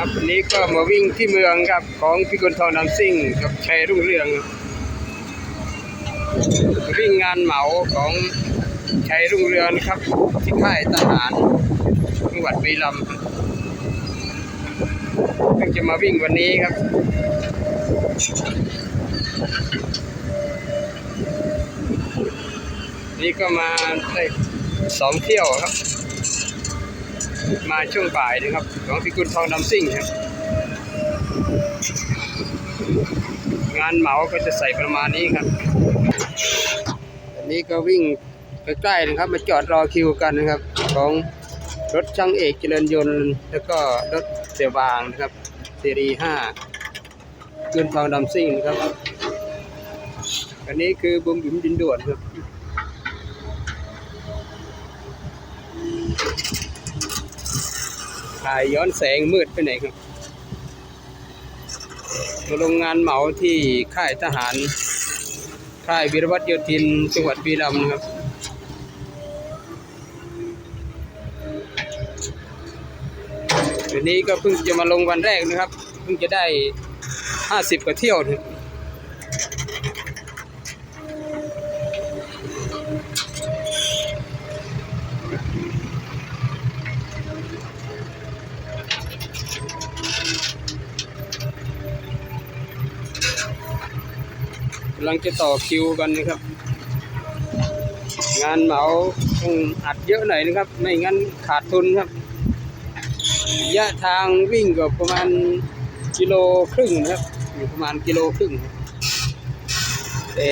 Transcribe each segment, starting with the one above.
ครับวันนี้ก็มาวิ่งที่เมืองครับของพิกุลทองนำซิ่งกับชัยรุ่งเรือง วิ่งงานเหมาของชัยรุ่งเรืองครับ ที่ค่ายทหารจังหวัดบุรีรัมย์เพิ่งจะมาวิ่งวันนี้ครับนี่ก็มาได้สองเที่ยวครับ มาช่วงบ่ายนะครับ ของพิกุลทองดำซิ่งครับ งานเหมาก็จะใส่ประมาณนี้ครับอันนี้ก็วิ่งใกล้ๆนะครับ มาจอดรอคิวกันนะครับ ของรถช่างเอกเจริญยนต์ แล้วก็รถเสียวางนะครับเซรีห้ากุลทองดำซิ่งนะครับ อันนี้คือบุมบิมดินด่วนครับ ถ่ายย้อนแสงมืดไปไหนครับมาลงงานเหมาที่ค่ายทหาร ค่ายวิรวัตโยธิน จังหวัดบุรีรัมนะครับ วันนี้ก็เพิ่งจะมาลงวันแรกนะครับ เพิ่งจะได้ห้าสิบกว่าเที่ยวนะ กำลังจะต่อคิวกันนะครับ งานเหมาต้องอัดเยอะหน่อยนะครับ ไม่งั้นขาดทุนครับระยะทางวิ่งก็ประมาณกิโลครึ่งนะครับ อยู่ประมาณกิโลครึ่งแต่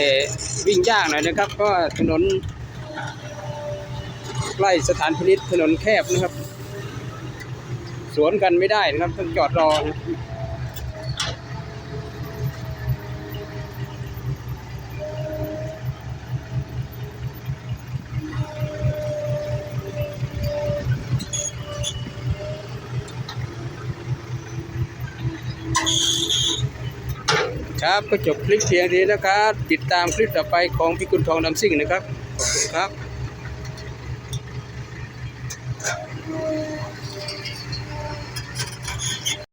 วิ่งยากหน่อยนะครับเพราะว่าถนนใกล้สถานพินิษถนนแคบนะครับ สวนกันไม่ได้นะครับต้องจอดรอนะ ครับก็จบคลิปเพียงนี้นะครับ ติดตามคลิปต่อไปของพี่กุลทองดำซิ่งนะครับขอบคุณครับ